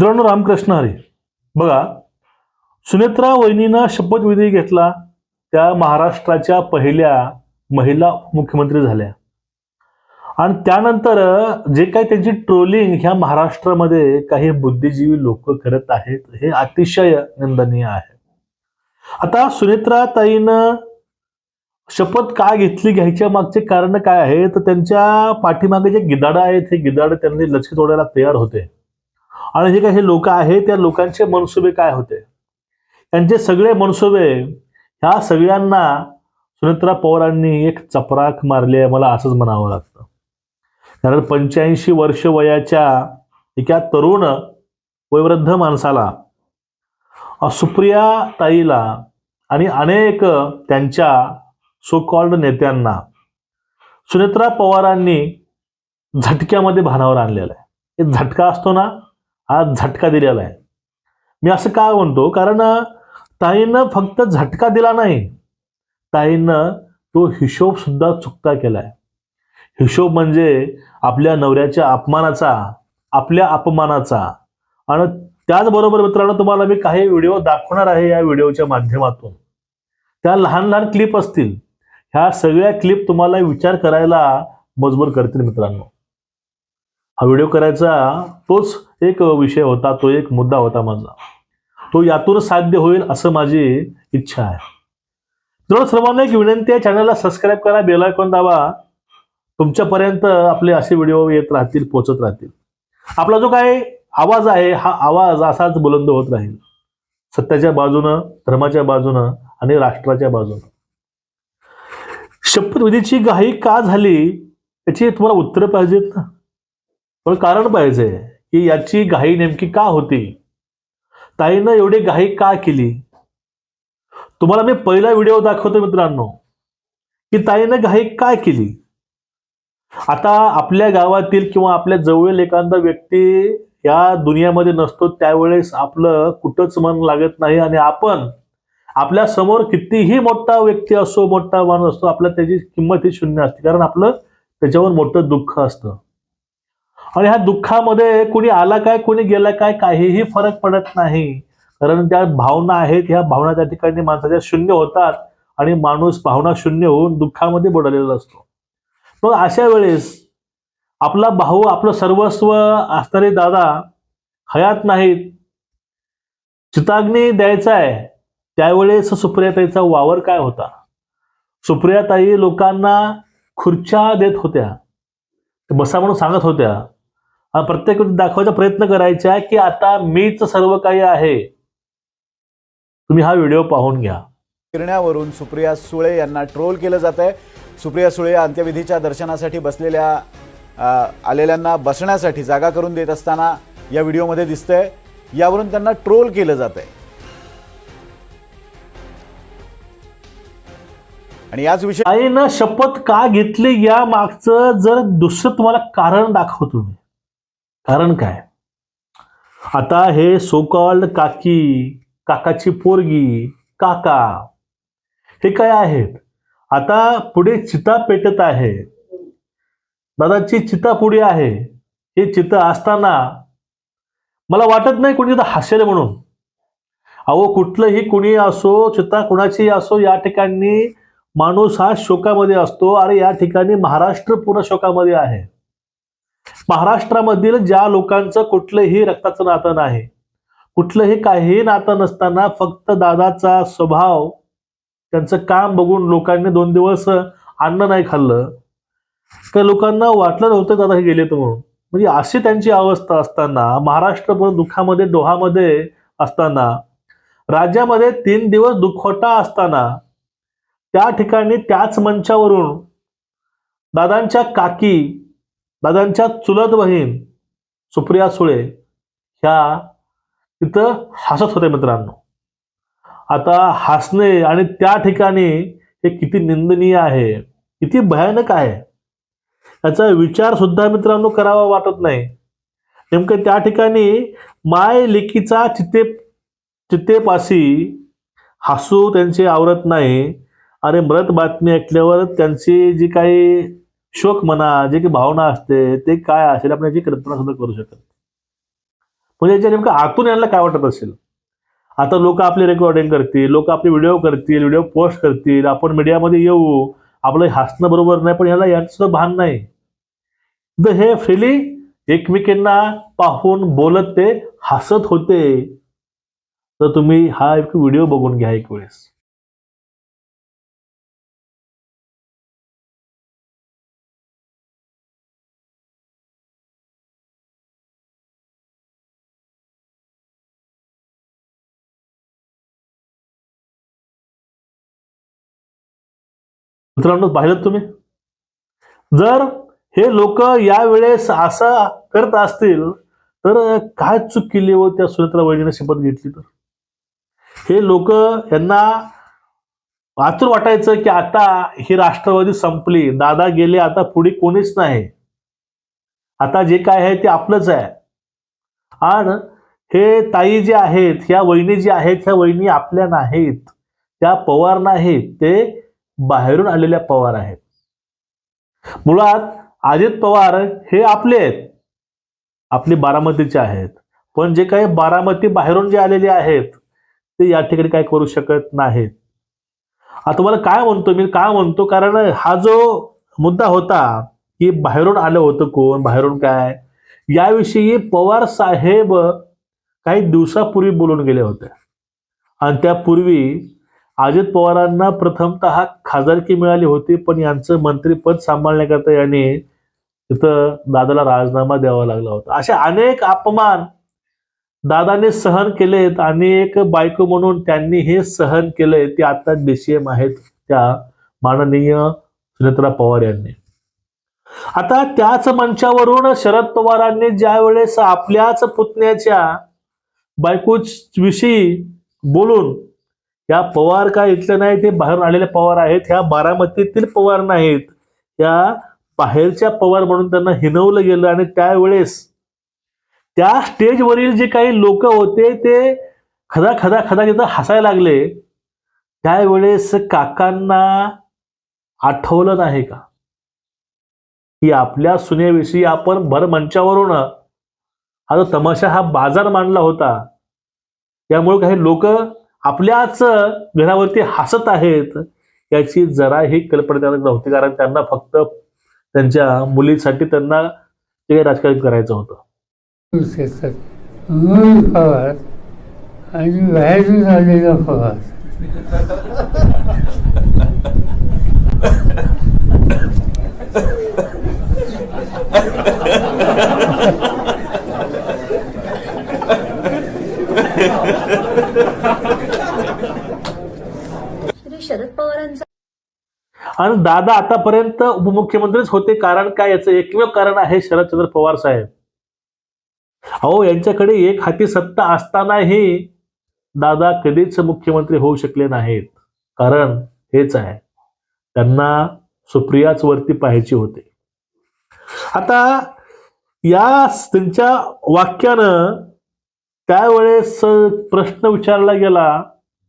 मित्रांनो रामकृष्ण हरे. बघा सुनेत्रा वहिनीनं शपथविधी घेतला त्या महाराष्ट्राच्या पहिल्या महिला मुख्यमंत्री झाल्या. आणि त्यानंतर जे काही त्यांची ट्रोलिंग ह्या महाराष्ट्रामध्ये काही बुद्धिजीवी लोक करत आहेत हे अतिशय निंदनीय आहे. आता सुनेत्रा ताईनं शपथ का घेतली घ्यायच्या मागचे कारण काय आहे? तर त्यांच्या पाठीमागे जे गिदाडं आहेत हे गिदाडं त्यांनी लक्ष तोडायला तयार होते. आणि जे काही लोक आहेत त्या लोकांचे मनसुबे काय होते? त्यांचे सगळे मनसुबे ह्या सगळ्यांना सुनेत्रा पवारांनी एक चपराक मारली आहे मला असंच म्हणावं लागतं. कारण पंच्याऐंशी वर्ष वयाच्या एका तरुण वयवृद्ध माणसाला सुप्रिया ताईला आणि अनेक त्यांच्या सो कॉल्ड नेत्यांना सुनेत्रा पवारांनी झटक्यामध्ये भानावर आणलेला आहे. एक झटका असतो ना हा झटका दिलेला आहे. मी असं का म्हणतो? कारण ताईनं फक्त झटका दिला नाही. ताईनं तो हिशोब सुद्धा चुकता केलाय. हिशोब म्हणजे आपल्या नवऱ्याच्या अपमानाचा आपल्या अपमानाचा. आणि त्याचबरोबर मित्रांनो तुम्हाला मी काही व्हिडिओ दाखवणार आहे या व्हिडिओच्या माध्यमातून. त्या लहान लहान क्लिप असतील. ह्या सगळ्या क्लिप तुम्हाला विचार करायला मजबूर करतील मित्रांनो. हा व्हिडिओ करायचा तोच एक विषय होता तो एक मुद्दा होता माझा. तो यातून साध्य होईल असं माझी इच्छा आहे. जवळ सर्वांना एक विनंती आहे चॅनलला सबस्क्राईब करा बेल आयकॉन दाबा. तुमच्यापर्यंत आपले असे व्हिडिओ येत राहतील पोचत राहतील. आपला जो काय आवाज आहे हा आवाज असाच बुलंद होत राहील. सत्याच्या बाजूनं धर्माच्या बाजूनं आणि राष्ट्राच्या बाजूनं. शपथविधीची घाई का झाली याची तुम्हाला उत्तरं पाहिजेत ना? पण कारण पाहिजे की याची घाई नेमकी का होती? ताईनं एवढी घाई का केली? तुम्हाला मी पहिला व्हिडिओ दाखवतो मित्रांनो की ताईनं घाई काय केली? आता आपल्या गावातील किंवा आपल्या जवळील एखादा व्यक्ती या दुनियामध्ये नसतो त्यावेळेस आपलं कुठंच मन लागत नाही आणि आपण आपल्यासमोर कितीही मोठा व्यक्ती असो मोठा माणूस असतो आपल्या त्याची किंमत ही शून्य असते. कारण आपलं त्याच्यावर मोठं दुःख असतं. आणि ह्या दुःखामध्ये कुणी आला काय कोणी गेला काय काहीही फरक पडत नाही. कारण त्या भावना आहेत ह्या भावना त्या ठिकाणी माणसाच्या शून्य होतात आणि माणूस भावना शून्य होऊन दुःखामध्ये बुडालेला असतो. मग अशा वेळेस आपला भाऊ आपलं सर्वस्व असणारे दादा हयात नाहीत. चिताग्नी द्यायचा आहे. त्यावेळेस सुप्रियाताईचा वावर काय होता? सुप्रियाताई लोकांना खुर्च्या देत होत्या. बसा म्हणून सांगत होत्या प्रत्येक दाखवायचा प्रयत्न करायचा की आता मीच सर्व काही आहे. तुम्ही हा व्हिडिओ पाहून घ्या. फिरण्यावरून सुप्रिया सुळे यांना ट्रोल केलं जात आहे. सुप्रिया सुळे अंत्यविधीच्या दर्शनासाठी बसलेल्या आलेल्यांना बसण्यासाठी जागा करून देत असताना या व्हिडिओमध्ये दिसतंय. यावरून त्यांना ट्रोल केलं जात आहे. आणि याच विषयी आईनं शपथ का घेतली या मागचं जर दुसरं तुम्हाला कारण दाखवतो मी कारण काय? आता हे सोकॉल्ड काकी काकाची पोरगी काका हे काय आहेत? आता पुढे चिता पेटत आहे. दादाची चिता पुढे आहे. हे चिता असताना मला वाटत नाही कोणी हसेल म्हणून. अहो कुठलंही कुणी असो चिता कुणाची असो या ठिकाणी माणूस हा शोकामध्ये असतो. अरे या ठिकाणी महाराष्ट्र पूर्ण शोकामध्ये आहे. महाराष्ट्रामधील ज्या लोकांचं कुठलंही रक्ताचं नातं नाही कुठलंही काही नातं नसताना फक्त दादाचा स्वभाव त्यांचं काम बघून लोकांनी दोन दिवस अन्न नाही खाल्लं तर लोकांना वाटलं नव्हतं दादा हे गेले तर म्हणून. म्हणजे अशी त्यांची अवस्था असताना महाराष्ट्र दुःखामध्ये डोहामध्ये असताना राज्यामध्ये तीन दिवस दुखवटा असताना त्या ठिकाणी त्याच मंचावरून दादांच्या काकी दादांच्या चुलत बहीण सुप्रिया सुळे ह्या तिथं हसत होते मित्रांनो. आता हसणे आणि त्या ठिकाणी हे किती निंदनीय आहे किती भयानक आहे याचा विचार सुद्धा मित्रांनो करावा वाटत नाही. नेमकं त्या ठिकाणी माय लेकीचा चित्ते चित्तेपाशी हसू त्यांचे आवरत नाही. आणि मृत बातमी ऐकल्यावर त्यांची जी काही शोक म्हणा जे काही भावना असते ते काय असेल आपण याची कल्पना सुद्धा करू शकत म्हणजे याच्या नेमकं आतून यांना काय वाटत असेल? आता लोक आपली रेकॉर्डिंग करतील लोक आपले व्हिडिओ करतील व्हिडिओ पोस्ट करतील आपण मीडियामध्ये येऊ आपलं हसणं बरोबर नाही पण याला याचं सुद्धा भान नाही. तर हे फ्रीली एकमेकींना पाहून बोलत ते हसत होते. तर तुम्ही हा एक व्हिडिओ बघून घ्या एक वेळेस. मित्रांनो पाहिलं तुम्ही? जर हे लोक यावेळेस असं करत असतील तर काय चूक केली व त्या सुनेत्रा वहिनीने शपथ घेतली तर? हे लोक यांना आतूर वाटायचं की आता ही राष्ट्रवादी संपली दादा गेले आता पुढे कोणीच नाही. आता जे काय आहे ते आपलंच आहे. आणि हे ताई जे आहेत ह्या वहिनी जे आहेत ह्या वहिनी आपल्या नाहीत. त्या पवार नाहीत. ते बाहेरून आलेल्या पवार आहेत. मुळात अजित पवार हे आपले आहेत. आपले बारामतीचे आहेत. पण जे काही बारामती बाहेरून जे आलेले आहेत ते या ठिकाणी काय करू शकत नाहीत. आता तुम्हाला काय म्हणतो? मी काय म्हणतो? कारण हा जो मुद्दा होता की बाहेरून आलं होतं कोण बाहेरून काय याविषयी पवार साहेब काही दिवसापूर्वी बोलून गेले होते. आणि त्यापूर्वी अजित पवारांना प्रथमतः खासदारकी मिळाली होती पण यांचं मंत्रीपद सांभाळण्याकरता यांनी तिथं दादाला राजीनामा द्यावा लागला होता. असे अनेक अपमान दादाने सहन केलेत आणि एक बायको म्हणून त्यांनी हे सहन केलंय ते आता डीसीएम आहेत त्या माननीय सुनेत्रा पवार यांनी. आता त्याच मंचावरून शरद पवारांनी ज्या वेळेस आपल्याच पुतण्याच्या बायको विषयी बोलून या पवार काय इथले नाही ते बाहेरून आलेले पवार आहेत ह्या बारामतीतील पवार नाहीत. या बाहेरच्या पवार म्हणून त्यांना हिनवलं गेलं आणि त्यावेळेस त्या स्टेजवरील जे काही लोक होते ते खदा खदा खदा तिथं हसायला लागले त्यावेळेस काकांना आठवलं नाही का की आपल्या सुनेविषयी आपण भर मंचावरून हा जो तमाशा हा बाजार मांडला होता त्यामुळे काही लोक आपल्याच घरावरती हसत आहेत याची जराही कल्पना त्यांना नव्हती. कारण त्यांना फक्त त्यांच्या मुलीसाठी त्यांना ते काही राजकारण करायचं होतं. पवार आणि बाहेरून आलेला पवार श्री शरद पवारांचा आणि दादा आतापर्यंत उपमुख्यमंत्रीच होते. कारण काय याचं एकमेव कारण आहे शरदचंद्र पवार साहेब. अहो यांच्याकडे एक हाती सत्ता असतानाही दादा कधीच मुख्यमंत्री होऊ शकले नाहीत. कारण हेच आहे. त्यांना सुप्रियाच वरती पाहायची होते. आता या त्यांच्या वाक्यानं त्यावेळेस प्रश्न विचारला गेला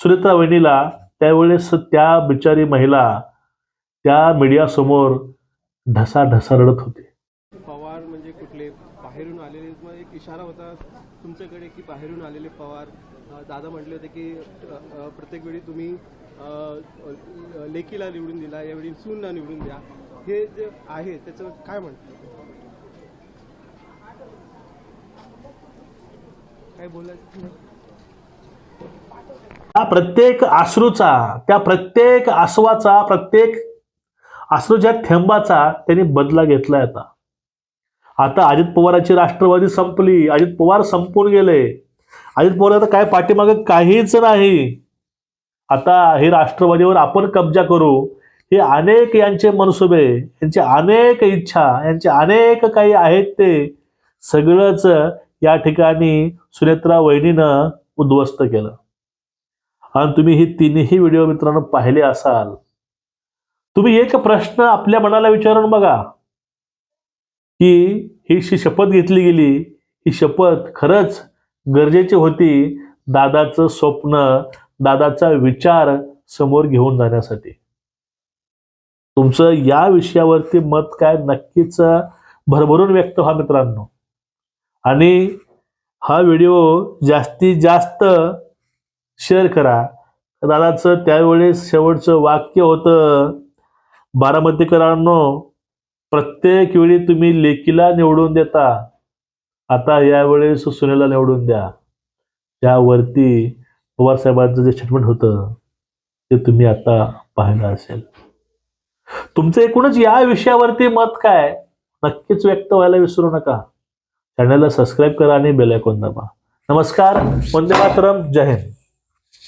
सुरेत्रा वहिनीला त्यावेळेस त्या बिचारी महिला त्या मीडियासमोर ढसा ढसा रडत होते. पवार म्हणजे कुठले? बाहेरून आलेले एक इशारा होता तुमच्याकडे की बाहेरून आलेले पवार दादा म्हटले होते की प्रत्येक वेळी तुम्ही लेकीला निवडून दिला यावेळी सूनला निवडून द्या. हे जे आहे त्याचं काय म्हणतात? काय बोलायचं? त्या प्रत्येक आश्रूचा त्या प्रत्येक आसवाचा प्रत्येक आश्रूच्या थेंबाचा त्यांनी बदला घेतलाय आता. आता अजित पवाराची राष्ट्रवादी संपली अजित पवार संपून गेले. अजित पवार आता काय पाठीमागे काहीच नाही. आता हे राष्ट्रवादीवर आपण कब्जा करू. हे अनेक यांचे मनसुबे यांचे अनेक इच्छा यांचे अनेक काही आहेत ते सगळंच या ठिकाणी सुनेत्रा वहिनीनं उद्ध्वस्त केलं. आणि तुम्ही ही तिन्ही व्हिडिओ मित्रांनो पाहिले असाल तुम्ही एक प्रश्न आपल्या मनाला विचारून बघा. की ही जी शपथ घेतली गेली ही शपथ खरंच गरजेची होती दादाचं स्वप्न दादाचा विचार समोर घेऊन जाण्यासाठी. तुमचं या विषयावरती मत काय नक्कीच भरभरून व्यक्त व्हा मित्रांनो. आणि हा व्हिडिओ जास्तीत जास्त शेअर करा. दादाचं त्यावेळेस शेवटचं वाक्य होतं बारामतीकरांनो प्रत्येक वेळी तुम्ही लेकीला निवडून देता. आता यावेळेस सुनेला निवडून द्या. त्यावरती पवारसाहेबांचं जे स्टेटमेंट होतं ते तुम्ही आता पाहिलं असेल. तुमचं एकूणच या विषयावरती मत काय? नक्कीच व्यक्त व्हायला विसरू नका. चॅनलला सबस्क्राईब करा आणि बेलायकॉन दाबा. नमस्कार. वंदे मातरम. जय हिंद.